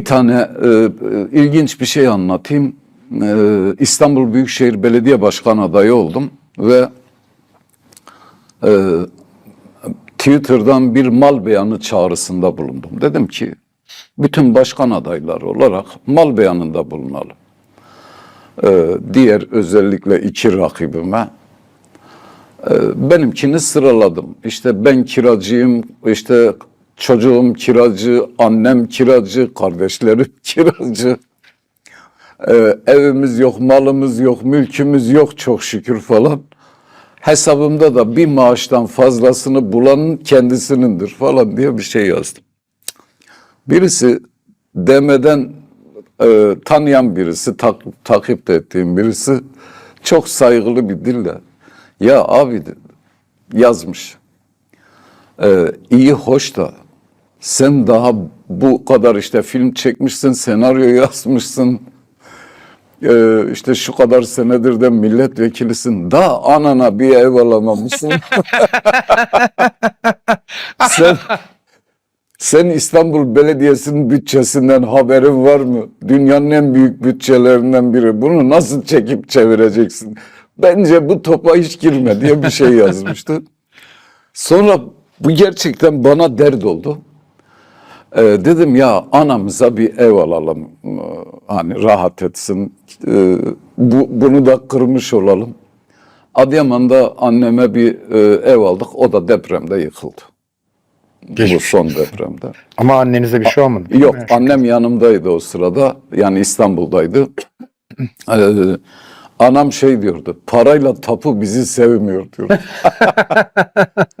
Bir tane e, ilginç bir şey anlatayım. E, İstanbul Büyükşehir Belediye Başkanı adayı oldum ve e, Twitter'dan bir mal beyanı çağrısında bulundum. Dedim ki bütün başkan adayları olarak mal beyanında bulunalım. E, diğer özellikle iki rakibime e, benimkini sıraladım. İşte ben kiracıyım, işte çocuğum kiracı, annem kiracı, kardeşlerim kiracı. E, evimiz yok, malımız yok, mülkümüz yok çok şükür falan. Hesabımda da bir maaştan fazlasını bulanın kendisinindir falan diye bir şey yazdım. Birisi demeden e, tanıyan birisi, tak, takip ettiğim birisi çok saygılı bir dille ya abi yazmış. E, iyi hoş da sen daha bu kadar işte film çekmişsin, senaryo yazmışsın. E, işte şu kadar senedir de milletvekilisin. Da anana bir ev alamamışsın. sen sen İstanbul Belediyesi'nin bütçesinden haberin var mı? Dünyanın en büyük bütçelerinden biri. Bunu nasıl çekip çevireceksin? Bence bu topa hiç girme diye bir şey yazmıştı. Sonra bu gerçekten bana dert oldu. Ee, dedim ya anamıza bir ev alalım. Ee, Hani rahat etsin. Ee, bu, bunu da kırmış olalım. Adıyaman'da anneme bir e, ev aldık. O da depremde yıkıldı. Bu Geçmiş son depremde. Ama annenize bir şey olmadı. Yok mi? annem yanımdaydı o sırada. Yani İstanbul'daydı. Ee, anam şey diyordu. Parayla tapu bizi sevmiyor diyordu.